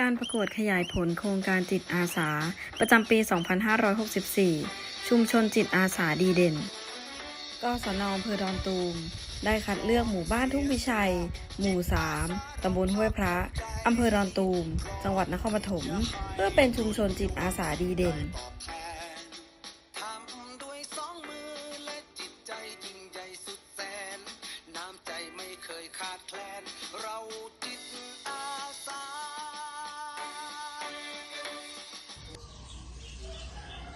การประกวดขยายผลโครงการจิตอาสา ประจำปี 2564 ชุมชนจิตอาสาดีเด่น กศนอำเภอดอนตูม ได้คัดเลือกหมู่บ้านทุ่งพิชัย หมู่ 3 ตำบลห้วยพระ อำเภอดอนตูม จังหวัดนครปฐม เพื่อเป็นชุมชนจิตอาสาดีเด่น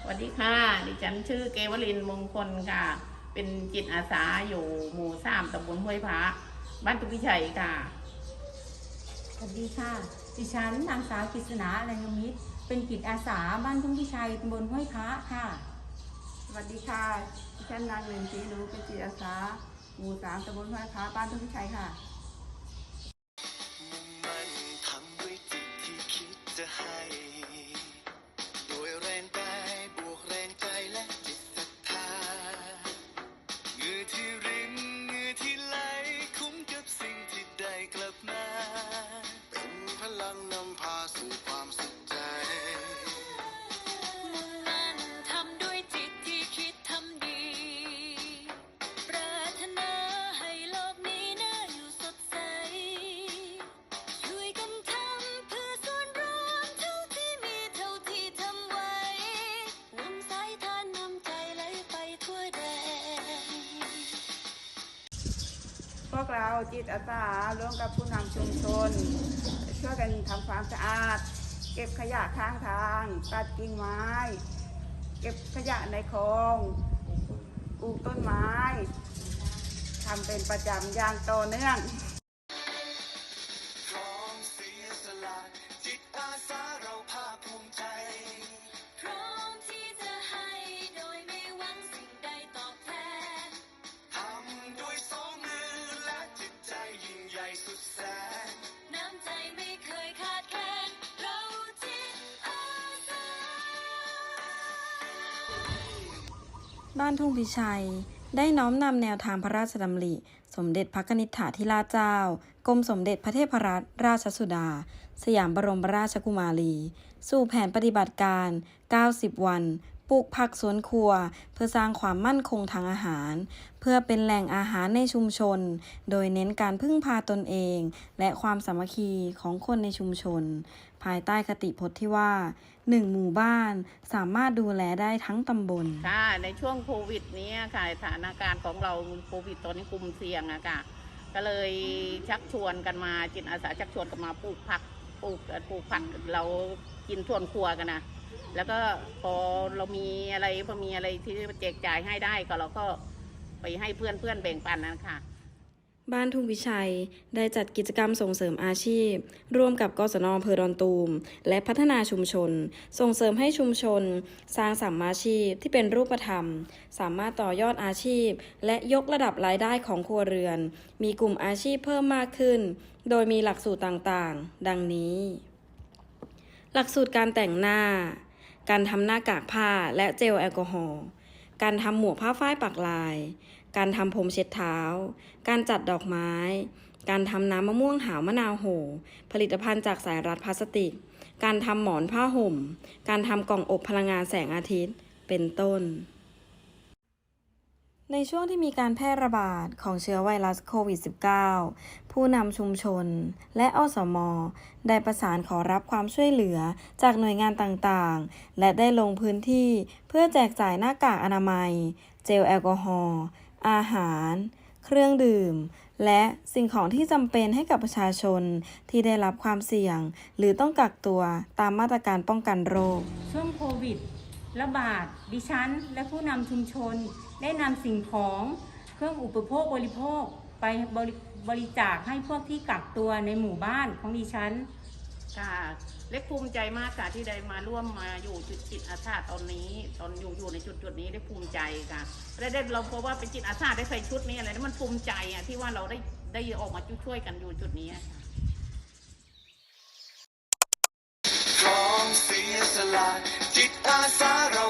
วัสดีค่ะ ดิฉันชื่อเกวลินมงคลค่ะ เป็นจิตอาสาอยู่หมู่สามตำบลห้วยพระบ้านตุกิชัยค่ะ สวัสดีค่ะ ดิฉันนางสาวกฤษณาแรงมิตร เป็นกิจอาสาบ้านทุ่งพิชัยตำบลห้วยพระค่ะ สวัสดีค่ะ ดิฉันนางเรนศรีรู้เป็นจิตอาสาหมู่สามตำบลห้วยพระบ้านทุ่งพิชัยค่ะมุ่งมั่นทำด้วยจิตที่คิดจะให้ด้วยแรง วกเราจิตอาสาร่วมกับผู้นำชุมชน ช่วยกันทำความสะอาด เก็บขยะข้างทาง ตัดกิ่งไม้ เก็บขยะในคลองปลูกต้นไม้ทำเป็นประจำอย่างต่อเนื่อง บ้านทุ่งพิชัย ได้น้อมนำแนวทางพระราชดำริ สมเด็จพระนิษฐาธิราชเจ้า กรมสมเด็จพระเทพรัตนราชสุดา สยามบรมราชกุมารี สู่แผนปฏิบัติการ 90 วัน ปลูกผักสวนครัว เพื่อสร้างความมั่นคงทางอาหาร เพื่อเป็นแหล่งอาหารในชุมชน โดยเน้นการพึ่งพาตนเอง และความสามัคคีของคนในชุมชน ภายใต้คติพจน์ที่ว่าหนึ่งหมู่บ้านสามารถดูแลได้ทั้งตำบลค่ะในช่วงโควิดนี้ค่ะสถานการณ์ของเราโควิดตอนนี้กลุ่มเสี่ยงอะค่ะก็เลยชักชวนกันมาจิตอาสาชักชวนกันมาปลูกผักปลูกปลูกผักเรากินส่วนครัวกันนะ แล้วก็พอเรามีอะไรพอมีอะไรที่แจกจ่ายให้ได้ก็เราก็ไปให้เพื่อนเพื่อนแบ่งปันนะคะบ้านทุ่งวิชัยได้จัดกิจกรรมส่งเสริมอาชีพ ร่วมกับกศนอำเภอดอนตูม และพัฒนาชุมชน ส่งเสริมให้ชุมชน สร้างสัมมาชีพที่เป็นรูปธรรม สามารถต่อยอดอาชีพ และยกระดับรายได้ของครัวเรือน มีกลุ่มอาชีพเพิ่มมากขึ้น โดยมีหลักสูตรต่างๆ ดังนี้ หลักสูตรการแต่งหน้า การทำหน้ากากผ้าและเจลแอลกอฮอล์การทำหมวกผ้าฝ้ายปักลาย การทำผมเช็ดเท้า การจัดดอกไม้ การทำน้ำมะม่วงหาวมะนาวโห ผลิตภัณฑ์จากสายรัดพลาสติก การทำหมอนผ้าห่ม การทำกล่องอบพลังงานแสงอาทิตย์ เป็นต้น ในช่วงที่มีการแพร่ระบาดของเชื้อไวรัสโควิด -19 ผู้นำชุมชน และอสม ได้ประสานขอรับความช่วยเหลือจากหน่วยงานต่างๆ และได้ลงพื้นที่เพื่อแจกจ่ายหน้ากากอนามัย เจลแอลกอฮอล์ อาหาร เครื่องดื่ม และสิ่งของที่จำเป็นให้กับประชาชนที่ได้รับความเสี่ยง หรือต้องกักตัวตามมาตรการป้องกันโรค ช่วงโควิด ระบาด ดิฉัน และผู้นำชุมชน ได้นำสิ่งของเครื่องอุปโภคบริโภคไปบริบริจาคให้พวกที่กักตัวในหมู่บ้านของดิฉัน ค่ะเล็กภูมิใจมากค่ะที่ได้มาร่วมมาอยู่จุดจิตอาสาตอนนี้ ตอนอยู่อยู่ในจุดจุดนี้ได้ภูมิใจค่ะได้ได้เราเพราะว่าเป็นจิตอาสาได้ใส่ชุดนี้อะไรนี่มันภูมิใจอะที่ว่าเราได้ได้ออกมาช่วยกันอยู่จุดนี้ค่ะ จิตอาสาเรา